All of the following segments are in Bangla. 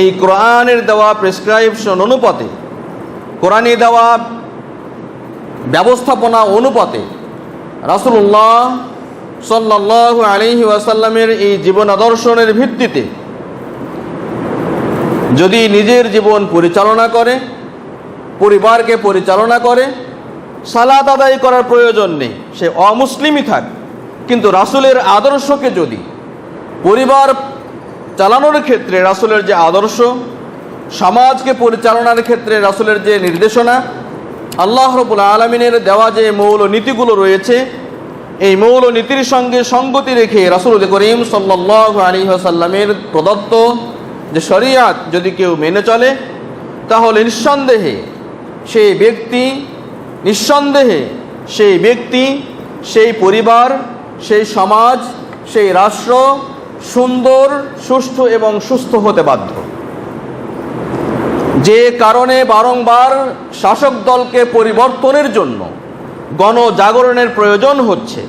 এই কোরআনের দেওয়া প্রেসক্রাইপশন অনুপাতে, কোরআনে দেওয়া ব্যবস্থাপনা অনুপাতে রাসুল্লাহ সাল্লাহ আলহি ওয়াসাল্লামের এই জীবন আদর্শনের ভিত্তিতে যদি নিজের জীবন পরিচালনা করে, পরিবারকে পরিচালনা করে, সালাত আদায় করার প্রয়োজন নেই, সে অমুসলিমই থাক, কিন্তু রাসুলের আদর্শকে যদি পরিবার চালানোর ক্ষেত্রে রাসুলের যে আদর্শ, সমাজকে পরিচালনার ক্ষেত্রে রাসুলের যে নির্দেশনা, আল্লাহ রবুল আলমিনের দেওয়া যে মৌল নীতিগুলো রয়েছে, এই মৌল নীতির সঙ্গে সঙ্গতি রেখে রাসুল করিম সাল্লাহ আলী সাল্লামের প্রদত্ত যে শরিয়াত যদি কেউ মেনে চলে, তাহলে নিঃসন্দেহে সেই ব্যক্তি, নিঃসন্দেহে সেই ব্যক্তি, সেই পরিবার, সেই সমাজ, সেই রাষ্ট্র সুন্দর, সুষ্ঠু এবং সুস্থ হতে বাধ্য। যে কারণে বারংবার শাসক দলকে পরিবর্তনের জন্য গণজাগরণের প্রয়োজন হচ্ছে।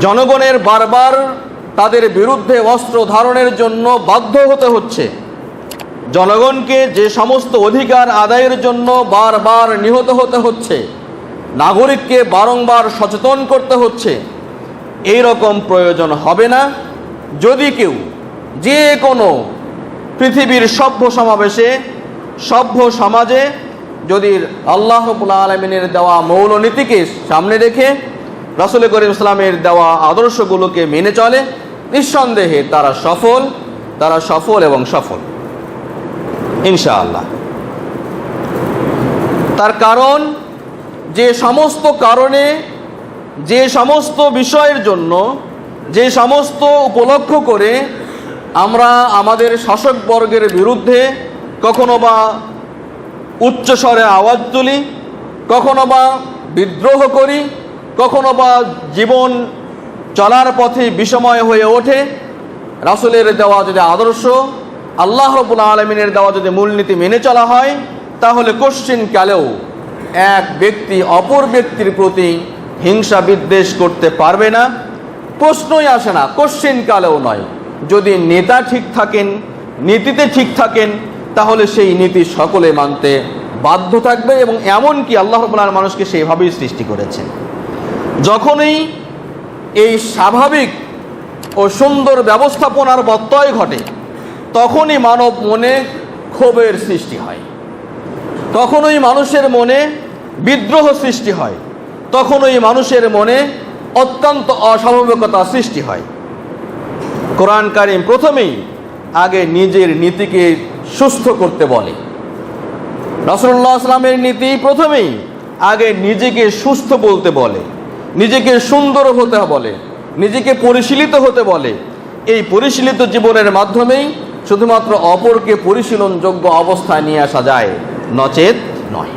জনগণের বারবার তাদের বিরুদ্ধে অস্ত্র ধারণের জন্য বাধ্য হতে হচ্ছে। জনগণকে যে সমস্ত অধিকার আদায়ের জন্য বারবার নিহত হতে হচ্ছে, নাগরিককে বারংবার সচেতন করতে হচ্ছে এই রকম প্রয়োজন হবে না। যদি কেউ যে কোনো পৃথিবীর সভ্য সমাবেশে, সভ্য সমাজে যদি আল্লাহ রবুল্লা আলমিনের দেওয়া মৌলনীতিকে সামনে রেখে রাসুল করিম ইসলামের দেওয়া আদর্শগুলোকে মেনে চলে, নিঃসন্দেহে তারা সফল তারা সফল এবং সফল। ইনশাআল্লাহ। তার কারণ, যে সমস্ত কারণে, যে সমস্ত বিষয়ের জন্য যে সমস্ত উপলক্ষ করে আমরা আমাদের শাসকবর্গের বিরুদ্ধে কখনো বা উচ্চস্বরে আওয়াজ তুলি, কখনো বা বিদ্রোহ করি, কখনো বা জীবন চলার পথে বিষময় হয়ে ওঠে। রাসুলের দেওয়া যদি আদর্শ, আল্লাহ রবুল আলমিনের দেওয়া যদি মূলনীতি মেনে চলা হয়, তাহলে কোশ্চিন কালেও এক ব্যক্তি অপর ব্যক্তির প্রতি হিংসা বিদ্বেষ করতে পারবে না। প্রশ্নই আসে না কোশ্চিন কালেও নয়। যদি নেতা ঠিক থাকেন, নীতিতে ঠিক থাকেন, তাহলে সেই নীতি সকলে মানতে বাধ্য থাকবে এবং এমনকি আল্লাহ রবুল্লাহ মানুষকে সেইভাবেই সৃষ্টি করেছেন। যখনই এই স্বাভাবিক ও সুন্দর ব্যবস্থাপনার ব্যত্যয় ঘটে, তখনই মানব মনে ক্ষোভের সৃষ্টি হয়। তখনই মানুষের মনে বিদ্রোহ সৃষ্টি হয়। তখনই মানুষের মনে অত্যন্ত অস্বাভাবিকতা সৃষ্টি হয়। কোরআন কারিম প্রথমেই আগে নিজের নীতিকে সুস্থ করতে বলে। রসুল্লাহ আসলামের নীতি প্রথমেই আগে নিজেকে সুস্থ বলতে বলে, নিজেকে সুন্দর হতে বলে, নিজেকে পরিশীলিত হতে বলে। এই পরিশীলিত জীবনের মাধ্যমেই শুধুমাত্র অপরকে পরিশীলনযোগ্য অবস্থায় নিয়ে আসা যায়, নচেত নয়।